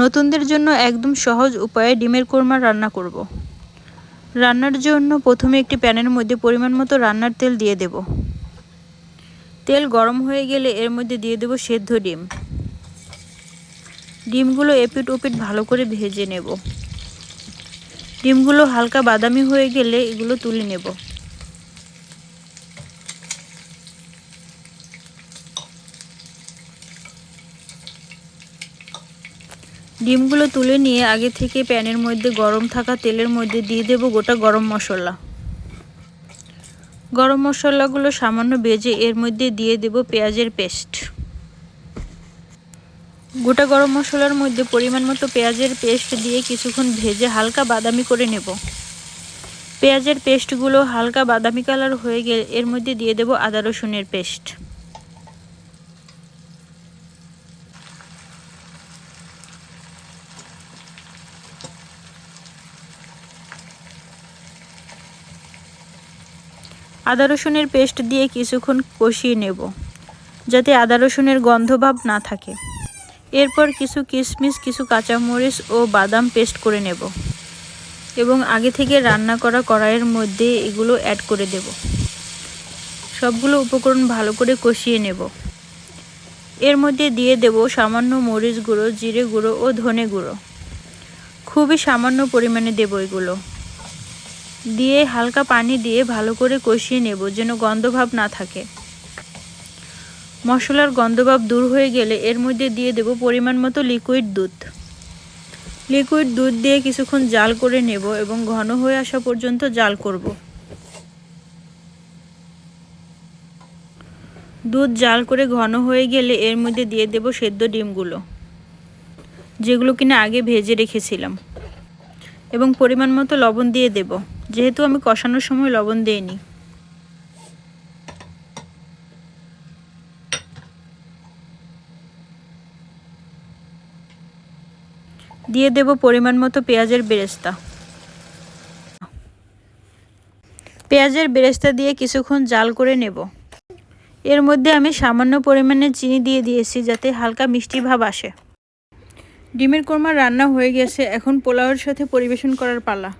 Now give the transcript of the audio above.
নতুনদের জন্য একদম সহজ উপায়ে ডিমের কোরমা রান্না করব। রান্নার জন্য প্রথমে একটি প্যানের মধ্যে পরিমাণ মতো রান্নার তেল দিয়ে দেব। তেল গরম হয়ে গেলে এর মধ্যে দিয়ে দেব সেদ্ধ ডিম। ডিমগুলো এপিট ওপিট ভালো করে ভেজে নেব। ডিমগুলো হালকা বাদামি হয়ে গেলে এগুলো তুলে নেব। ডিমগুলো তুলে নিয়ে আগে থেকে প্যানের মধ্যে গরম থাকা তেলের মধ্যে দিয়ে দেব গোটা গরম মশলা। গরম মশলাগুলো সামান্য বেজে এর মধ্যে দিয়ে দেব পেঁয়াজের পেস্ট। গোটা গরম মশলার মধ্যে পরিমাণ মতো পেঁয়াজের পেস্ট দিয়ে কিছুক্ষণ ভেজে হালকা বাদামি করে নেব। পেঁয়াজের পেস্টগুলো হালকা বাদামি কালার হয়ে গেলে এর মধ্যে দিয়ে দেব আদা রসুনের পেস্ট। আদা রসুনের পেস্ট দিয়ে কিছুক্ষণ কষিয়ে নেব, যাতে আদা রসুনের গন্ধভাব না থাকে। এরপর কিছু কিশমিশ কিছু কাঁচামরিচ ও বাদাম পেস্ট করে নেব এবং আগে থেকে রান্না করা কড়াইয়ের মধ্যে এগুলো অ্যাড করে দেব। সবগুলো উপকরণ ভালো করে কষিয়ে নেব। এর মধ্যে দিয়ে দেব সামান্য মরিচ গুঁড়ো, জিরে গুঁড়ো ও ধনে গুঁড়ো। খুবই সামান্য পরিমাণে দেব এগুলো। দিয়ে হালকা পানি দিয়ে ভালো করে কষিয়ে নেব যেন গন্ধভাব না থাকে। মশলার গন্ধভাব দূর হয়ে গেলে এর মধ্যে দিয়ে দেব পরিমাণ মতো লিকুইড দুধ। লিকুইড দুধ দিয়ে কিছুক্ষণ জাল করে নেব এবং ঘন হয়ে আসা পর্যন্ত জাল করব। দুধ জাল করে ঘন হয়ে গেলে এর মধ্যে দিয়ে দেব সেদ্ধ ডিমগুলো, যেগুলো কিনা আগে ভেজে রেখেছিলাম, এবং পরিমাণ মতো লবণ দিয়ে দেব। যেহেতু আমি কষানোর সময় লবণ দিইনি। দিয়ে দেব পরিমাণ মতো পেঁয়াজের বেরেস্তা। পেঁয়াজের বেরেস্তা দিয়ে কিছুক্ষণ জাল করে নেব। এর মধ্যে আমি সামান্য পরিমাণে চিনি দিয়ে দিয়েছি যাতে হালকা মিষ্টি ভাব আসে। ডিমের কোরমা রান্না হয়ে গেছে, এখন পোলাওয়ের সাথে পরিবেশন করার পালা।